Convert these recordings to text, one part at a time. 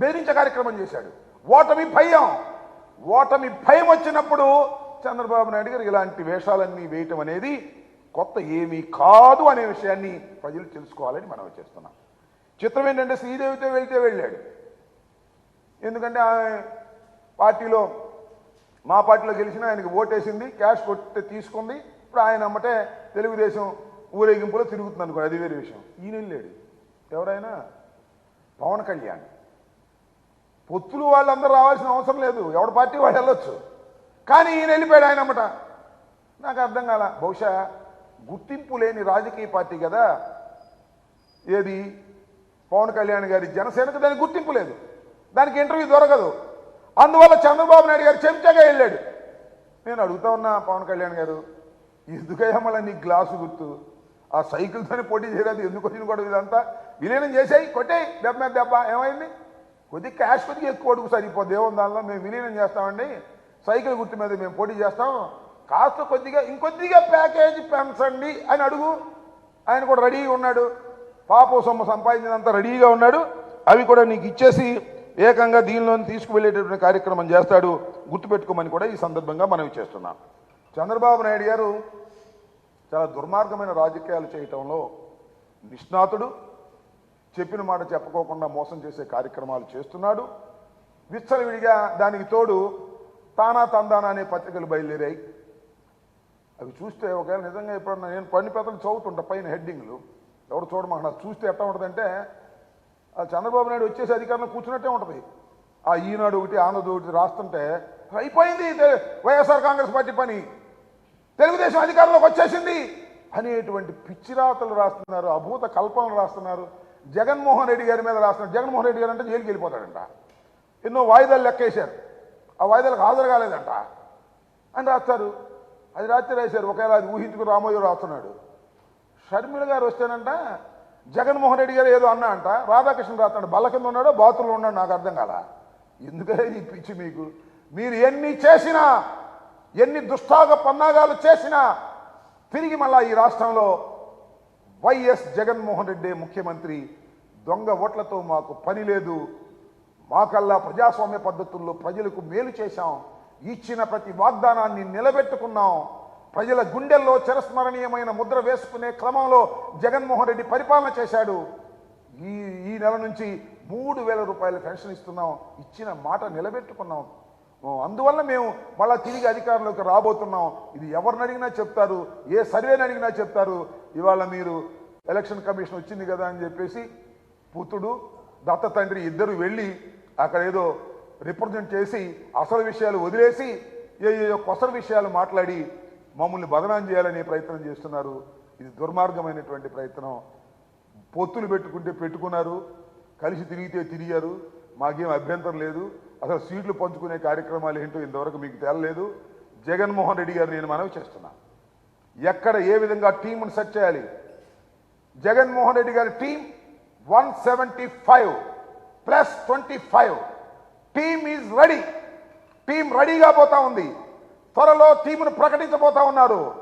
బెదిరించే కార్యక్రమం చేశాడు. ఓటమి భయం. ఓటమి భయం వచ్చినప్పుడు చంద్రబాబు నాయుడు గారు ఇలాంటి వేషాలన్నీ వేయటం అనేది కొత్త ఏమీ కాదు అనే విషయాన్ని ప్రజలు తెలుసుకోవాలని మనం చేస్తున్నాం. చిత్రం ఏంటంటే శ్రీదేవితో వెళ్తే వెళ్ళాడు. ఎందుకంటే పార్టీలో మా పార్టీలో గెలిచిన ఆయనకి ఓటేసింది క్యాష్ కొట్టి తీసుకుంది. ఇప్పుడు ఆయన అమ్మటే తెలుగుదేశం ఊరేగింపులో తిరుగుతుంది అనుకోండి అది వేరే విషయం. ఈయన వెళ్ళాడు. ఎవరైనా? పవన్ కళ్యాణ్. పొత్తులు వాళ్ళందరూ రావాల్సిన అవసరం లేదు. ఎవడ పార్టీ వాడు వెళ్ళొచ్చు. కానీ ఈయన వెళ్ళిపోయాడు ఆయన అమ్మట. నాకు అర్థం కాల. బహుశా గుర్తింపు లేని రాజకీయ పార్టీ కదా. ఏది? పవన్ కళ్యాణ్ గారి జనసేనకు దానికి గుర్తింపు లేదు. దానికి ఇంటర్వ్యూ దొరకదు. అందువల్ల చంద్రబాబు నాయుడు గారు చెంచగా వెళ్ళాడు. నేను అడుగుతా ఉన్నా పవన్ కళ్యాణ్ గారు ఎందుకయ్యా మళ్ళీ నీ గ్లాసు గుర్తు? ఆ సైకిల్తోనే పోటీ చేయలేదు ఎందుకు వచ్చిన కూడా ఇదంతా? విలీనం చేసేయి కొట్టేయి దెబ్బ మీద దెబ్బ. ఏమైంది? కొద్దిగా క్యాష్ కొద్దిగా ఎక్కువ అడుగు సరిపోద్ది. ఏముంది దానిలో మేము విలీనం చేస్తామండి. సైకిల్ గుర్తు మీద మేము పోటీ చేస్తాం. కాస్త కొద్దిగా ఇంకొద్దిగా ప్యాకేజ్ పెంచండి అని అడుగు. ఆయన కూడా రెడీగా ఉన్నాడు. పాప సొమ్ము సంపాదించినంత రెడీగా ఉన్నాడు. అవి కూడా నీకు ఇచ్చేసి ఏకంగా దీనిలోని తీసుకువెళ్ళేటటువంటి కార్యక్రమం చేస్తాడు. గుర్తుపెట్టుకోమని కూడా ఈ సందర్భంగా మనం చేస్తున్నాం. చంద్రబాబు నాయుడు గారు చాలా దుర్మార్గమైన రాజకీయాలు చేయటంలో నిష్ణాతుడు చెప్పిన మాట చెప్పుకోకుండా మోసం చేసే కార్యక్రమాలు చేస్తున్నాడు. విచ్చలవిడిగా దానికి తోడు తానా తందానా అనే పత్రికలు బయలుదేరాయి. అవి చూస్తే ఒకవేళ నిజంగా ఎప్పుడన్నా నేను పని పెద్దలు చదువుతుంటా పైన హెడ్డింగ్లు ఎవరు చూడమాక నాకు చూస్తే ఎట్లా ఉంటుందంటే ఆ చంద్రబాబు నాయుడు వచ్చేసి అధికారంలో కూర్చున్నట్టే ఉంటుంది. ఆ ఈనాడు ఒకటి ఆనంద్ ఒకటి రాస్తుంటే అయిపోయింది వైఎస్ఆర్ కాంగ్రెస్ పార్టీ పని. తెలుగుదేశం అధికారంలోకి వచ్చేసింది. అనేటువంటి పిచ్చిరాతలు రాస్తున్నారు అభూత కల్పనలు రాస్తున్నారు. జగన్మోహన్ రెడ్డి గారి మీద రాస్తున్నాడు జగన్మోహన్ రెడ్డి గారు అంటే జైలుకి వెళ్ళిపోతాడంట. ఎన్నో వాయిదాలు లెక్కేశారు. ఆ వాయిదాలకు హాజరు కాలేదంట. అని రాస్తారు. అది రాత్రి రాశారు. ఒకవేళ అది ఊహించుకుని రామోజీ రాస్తున్నాడు. షర్మిల గారు వస్తేనంట జగన్మోహన్ రెడ్డి గారు ఏదో అన్నా అంట రాధాకృష్ణ రాస్తున్నాడు. బల్ల కింద ఉన్నాడో బాత్రూంలో ఉన్నాడు నాకు అర్థం కాల. ఎందుకంటే ఈ పిచ్చి మీకు? మీరు ఎన్ని చేసినా ఎన్ని దుష్టాగ పన్నాగాలు చేసినా తిరిగి మళ్ళా ఈ రాష్ట్రంలో వైఎస్ జగన్మోహన్ రెడ్డి ముఖ్యమంత్రి దొంగ ఓట్లతో మాకు పని లేదు. మాకల్లా ప్రజాస్వామ్య పద్ధతుల్లో ప్రజలకు మేలు చేశాం. ఇచ్చిన ప్రతి వాగ్దానాన్ని నిలబెట్టుకున్నాం. ప్రజల గుండెల్లో చిరస్మరణీయమైన ముద్ర వేసుకునే క్రమంలో జగన్మోహన్ రెడ్డి పరిపాలన చేశాడు. ఈ ఈ నెల నుంచి మూడు వేల రూపాయల పెన్షన్ ఇస్తున్నాం. ఇచ్చిన మాట నిలబెట్టుకున్నాం. అందువల్ల మేము మళ్ళీ తిరిగి అధికారంలోకి రాబోతున్నాం. ఇది ఎవరిని అడిగినా చెప్తారు ఏ సర్వేని అడిగినా చెప్తారు. ఇవాళ మీరు ఎలక్షన్ కమిషన్ వచ్చింది కదా అని చెప్పేసి పుత్రుడు దత్త తండ్రి ఇద్దరు వెళ్ళి అక్కడ ఏదో రిప్రజెంట్ చేసి అసలు విషయాలు వదిలేసి ఏ ఏ కొసరు విషయాలు మాట్లాడి మమ్మల్ని బదనాం చేయాలనే ప్రయత్నం చేస్తున్నారు. ఇది దుర్మార్గమైనటువంటి ప్రయత్నం. పొత్తులు పెట్టుకుంటే పెట్టుకున్నారు కలిసి తిరిగితే తిరిగారు. మాకేం అభ్యంతరం లేదు. అసలు సీట్లు పంచుకునే కార్యక్రమాలు ఏంటో ఇంతవరకు మీకు తేలలేదు. జగన్మోహన్ రెడ్డి గారు నేను మనవి చేస్తున్నా. ఎక్కడ ఏ విధంగా టీంను సెట్ చేయాలి? జగన్మోహన్ రెడ్డి గారి team one seventy five plus twenty five. Team is ready. Team రెడీగా పోతా ఉంది. త్వరలో టీమును ప్రకటించబోతా ఉన్నారు.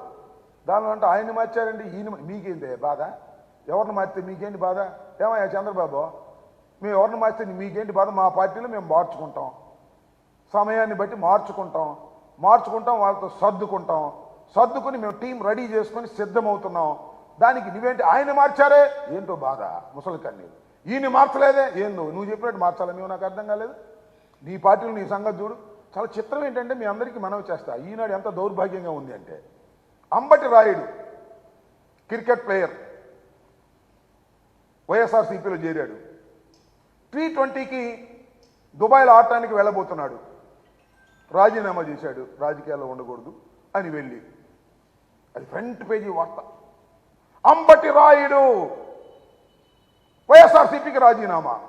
దానిలో అంటే ఆయన్ని మార్చారండి ఈయన మీకేంది బాధ? ఎవరిని మార్చితే మీకేంటి బాధ? ఏమయ్యా చంద్రబాబు? మేము ఎవరిని మార్చితే మీకేంటి బాధ? మా పార్టీలో మేము మార్చుకుంటాం. సమయాన్ని బట్టి మార్చుకుంటాం. మార్చుకుంటాం వాళ్ళతో సర్దుకుంటాం. సర్దుకుని మేము టీం రెడీ చేసుకొని సిద్ధమవుతున్నాం. దానికి నువ్వేంటి ఆయన మార్చారే? ఏంటో బాధ ముసలి కన్నీరు. ఈయన మార్చలేదే? ఏందో నువ్వు చెప్పినట్టు మార్చాలి? మేము నాకు అర్థం కాలేదు. నీ పార్టీలో నీ సంగతి చూడు. చాలా చిత్రం ఏంటంటే మీ అందరికీ మనవి చేస్తా. ఈనాడు ఎంత దౌర్భాగ్యంగా ఉంది అంటే అంబటి రాయుడు క్రికెట్ ప్లేయర్ వైఎస్ఆర్సీపీలో చేరాడు. టీ ట్వంటీకి దుబాయ్లో ఆడటానికి వెళ్ళబోతున్నాడు. రాజీనామా చేశాడు. రాజకీయాల్లో ఉండకూడదు అని వెళ్ళి. అది ఫ్రంట్ పేజీ వార్త. అంబటి రాయుడు వైఎస్ఆర్సీపీకి రాజీనామా.